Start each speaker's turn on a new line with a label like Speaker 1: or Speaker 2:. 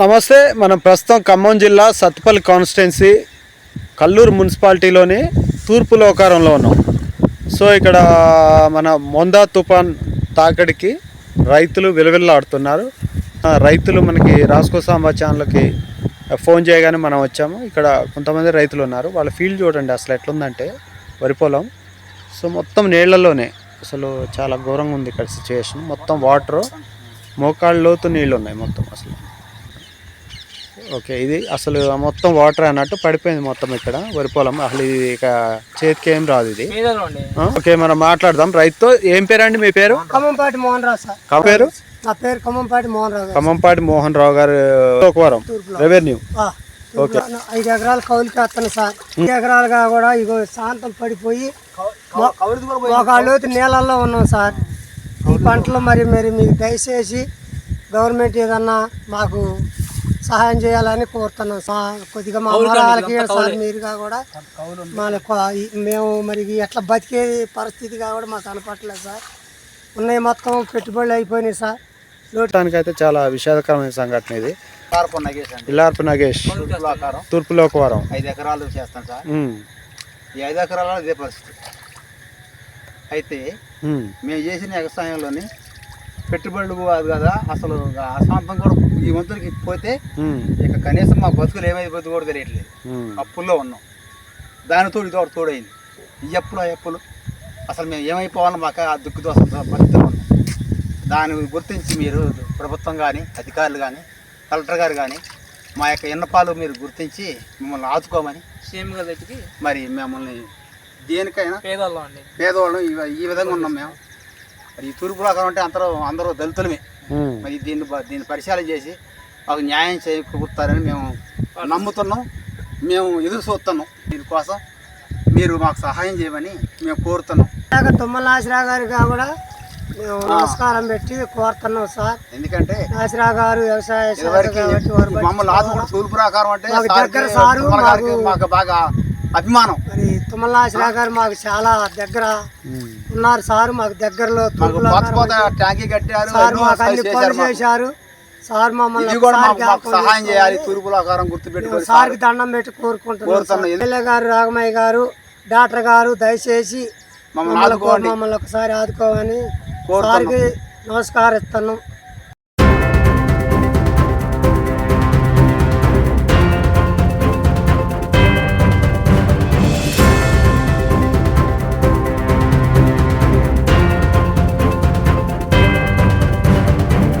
Speaker 1: నమస్తే మనం ప్రస్తుతం ఖమ్మం జిల్లా సత్తుపల్లి కాన్స్టిట్యున్సీ కల్లూరు మున్సిపాలిటీలోని తూర్పు లోకారంలో ఉన్నాం. సో ఇక్కడ మన మొందా తుఫాన్ తాకడికి రైతులు విలువిల్లాడుతున్నారు. రైతులు మనకి రాసుకో సాంబా ఛానల్కి ఫోన్ చేయగానే మనం వచ్చాము. ఇక్కడ కొంతమంది రైతులు ఉన్నారు. వాళ్ళ ఫీల్డ్ చూడండి అసలు ఎట్లుందంటే వరి పొలం. సో మొత్తం నీళ్ళలోనే అసలు చాలా ఘోరంగా ఉంది ఇక్కడ సిచ్యువేషన్ మొత్తం వాటర్ మోకాళ్ళ లోతు నీళ్ళు ఉన్నాయి మొత్తం అసలు. ఓకే ఇది అసలు మొత్తం వాటర్ అన్నట్టు పడిపోయింది మొత్తం ఇక్కడ వరి పొలం. అసలు ఇది ఇక చేతికి ఏం రాదు ఇది. ఓకే మనం మాట్లాడదాం. రైతుతో ఏం పేరండి మీ పేరు?
Speaker 2: ఖమ్మంపాటి మోహన్ రావు సార్.
Speaker 1: పేరు?
Speaker 2: నా పేరు ఖమ్మంపాటి మోహన్ రావు గారు
Speaker 1: ఖమ్మంపాటి మోహన్ రావు గారు ఒకవరం రెవెన్యూ
Speaker 2: ఆ, ఐదు ఎకరాలు కౌలుకి వస్తాను సార్. ఐదు ఎకరాలుగా కూడా ఇగో శాంతం పడిపోయి మొ- మోకాళ్ళు నీళ్ళల్లో ఉన్నాం సార్. ఈ పంటలు మరి మరి మీరు దయచేసి గవర్నమెంట్ ఏదన్నా మాకు సహాయం చేయాలని కోరుతున్నాం. సార్ కొద్దిగా మా మొరాలకి సార్ మీరుగా కూడా మనకు ఈ- మేము మరి ఎట్లా బతికే పరిస్థితిగా కూడా మాకు కనపట్లేదు సార్. ఉన్నాయి మొత్తం పెట్టుబడులు అయిపోయినాయి సార్.
Speaker 1: అయితే చాలా విషాదకరమైన సంఘటన ఇది. ఇల్లార్పు నాగేష్ తూర్పు లోకవరం.
Speaker 3: ఐదు ఎకరాలు చేస్తాం సార్. ఈ ఐదు ఎకరాలలో ఇదే పరిస్థితి. అయితే మేము చేసిన వ్యవసాయంలోని పెట్టుబడులు కాదు కదా. అసలు అశాంతం కూడా ఈ వంతులకి పోతే ఇక కనీసం మా బతుకులు ఏమైపోతుంది కూడా తెలియట్లేదు. అప్పుల్లో ఉన్నాం. దాని తోడు తోడు తోడైంది. ఈ అప్పులు ఆ అప్పులు. అసలు మేము ఏమైపోవాలో మాకు ఆ దుక్కుతో అసలు పరిస్థితిలో ఉన్నాం. దాన్ని గుర్తించి మీరు ప్రభుత్వం కానీ అధికారులు కానీ కలెక్టర్ గారు కానీ మా యొక్క ఇన్నపాలు మీరు గుర్తించి మిమ్మల్ని ఆదుకోమని
Speaker 2: సీఎం గారి దగ్గరికి
Speaker 3: మరి మిమ్మల్ని దేనికైనా పేదవాళ్ళం ఈ విధంగా ఉన్నాం మేము. మరి ఈ తూర్పు రాకం అంటే అందరూ అందరూ దళితులమే. మరి దీన్ని దీన్ని పరిశీలన చేసి మాకు న్యాయం చేకూరుతారని మేము నమ్ముతున్నాం. మేము ఎదురు చూస్తున్నాం. దీనికోసం మీరు మాకు సహాయం చేయమని మేము కోరుతున్నాం.
Speaker 2: తుమ్మల నాసిరా గారిగా కూడా మేము నమస్కారం పెట్టి కోరుతున్నాం సార్.
Speaker 3: ఎందుకంటే
Speaker 2: నాసిరా గారు వ్యవసాయ
Speaker 3: మమ్మల్ని ఆదుకుంటూ తూర్పు రాకారం అంటే
Speaker 2: దగ్గర సారు,
Speaker 3: గారికి
Speaker 2: మాకు
Speaker 3: బాగా అభిమానం.
Speaker 2: మరి తుమ్మల నాసిరా గారు మాకు చాలా దగ్గర. ఉన్నారు సార్ మాకు దగ్గరలో సార్
Speaker 3: ఎన్నో
Speaker 2: మాకు అన్ని
Speaker 3: చేశారు
Speaker 2: పనులు
Speaker 3: మాకు.
Speaker 2: చేశారు సార్ మమ్మల్ని సార్కి దండం పెట్టి కోరుకుంటున్నాం. ఎమ్మెల్యే గారు రాగమయ్య గారు డాక్టర్ గారు దయచేసి మమ్మల్ని ఒకసారి ఆదుకోమని
Speaker 3: కోరుతున్నాం.
Speaker 2: సార్కి నమస్కారిస్తున్నాం